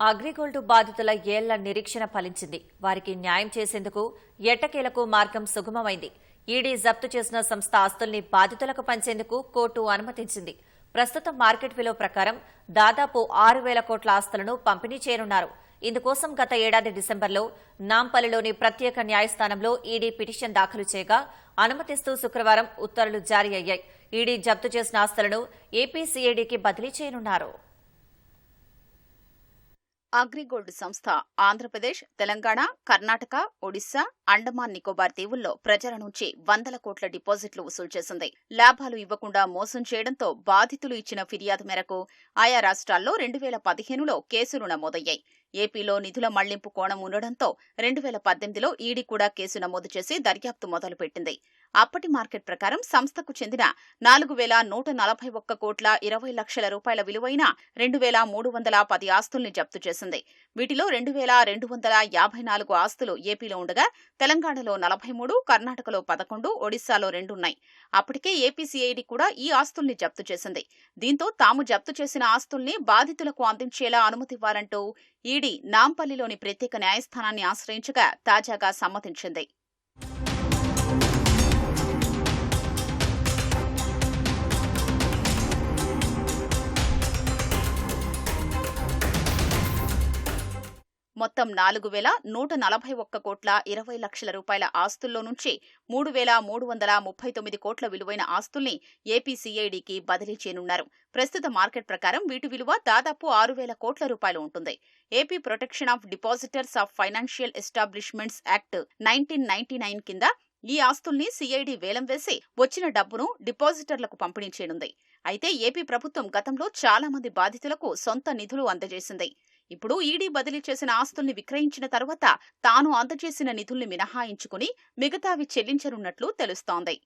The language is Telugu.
అగ్రిగోల్డ్ బాధితుల ఏళ్ళ నిరీక్షణ ఫలించింది. వారికి న్యాయం చేసేందుకు ఎట్టకేలకు మార్గం సుగమమైంది. ఈడీ జప్తు చేసిన సంస్థ ఆస్తుల్ని బాధితులకు పంచేందుకు కోర్టు అనుమతించింది. ప్రస్తుతం మార్కెట్ విలువ ప్రకారం దాదాపు ఆరు వేల కోట్ల ఆస్తులను పంపిణీ చేయనున్నారు. ఇందుకోసం గత ఏడాది డిసెంబర్లో నాంపల్లిలోని ప్రత్యేక న్యాయస్థానంలో ఈడీ పిటిషన్ దాఖలు చేయగా అనుమతిస్తూ శుక్రవారం ఉత్తర్వులు జారీ అయ్యాయి. ఈడీ జప్తు చేసిన ఆస్తులను ఏపీసీఐడీకి బదిలీ చేయనున్నారు. అగ్రిగోల్డ్ సంస్థ ఆంధ్రప్రదేశ్ తెలంగాణ కర్ణాటక ఒడిశా అండమాన్ నికోబార్ దీవుల్లో ప్రజల నుంచి వందల కోట్ల డిపాజిట్లు వసూలు చేసింది. లాభాలు ఇవ్వకుండా మోసం చేయడంతో బాధితులు ఇచ్చిన ఫిర్యాదు మేరకు ఆయా రాష్ట్రాల్లో రెండు వేల పదిహేనులో కేసులు నమోదయ్యాయి. ఏపీలో నిధుల మళ్ళింపు కోణం ఉండడంతో రెండు వేల పద్దెనిమిదిలో ఈడీ కూడా కేసు నమోదు చేసి దర్యాప్తు మొదలుపెట్టింది. అప్పటి మార్కెట్ ప్రకారం సంస్థకు చెందిన నాలుగు వేల నూట నలభై ఒక్క కోట్ల ఇరవై లక్షల రూపాయల విలువైన రెండు వేల మూడు వందల పది ఆస్తుల్ని జప్తు చేసింది. వీటిలో రెండు వేల రెండు వందల యాభై నాలుగు ఆస్తులు ఏపీలో ఉండగా తెలంగాణలో నలభై మూడు కర్ణాటకలో పదకొండు ఒడిశాలో రెండున్నాయి. అప్పటికే ఏపీసీఐడి కూడా ఈ ఆస్తుల్ని జప్తు చేసింది. దీంతో తాము జప్తు చేసిన ఆస్తుల్ని బాధితులకు అందించేలా అనుమతివ్వాలంటూ ఈడీ నాంపల్లిలోని ప్రత్యేక న్యాయస్థానాన్ని ఆశ్రయించగా తాజాగా సమ్మతించింది. మొత్తం నాలుగు వేల నూట నలభై ఒక్క కోట్ల ఇరవై లక్షల రూపాయల ఆస్తుల్లో నుంచి మూడు వేల మూడు వందల ముప్పై తొమ్మిది కోట్ల విలువైన ఆస్తుల్ని ఏపీ సీఐడికి బదిలీ చేయనున్నారు. ప్రస్తుత మార్కెట్ ప్రకారం వీటి విలువ దాదాపు ఆరు వేల కోట్ల రూపాయలు ఉంటుంది. AP protection of depositors of financial establishments act nineteen ninety nine కింద ఈ ఆస్తుల్ని సీఐడి వేలం వేసి వచ్చిన డబ్బును డిపాజిటర్లకు పంపిణీ చేయనుంది. అయితే ఏపీ ప్రభుత్వం గతంలో చాలా మంది బాధితులకు సొంత నిధులు అందజేసింది. ఇప్పుడు ఈడీ బదిలీ చేసిన ఆస్తుల్ని విక్రయించిన తర్వాత తాను అందజేసిన నిధుల్ని మినహాయించుకుని మిగతావి చెల్లించనున్నట్లు తెలుస్తోంది.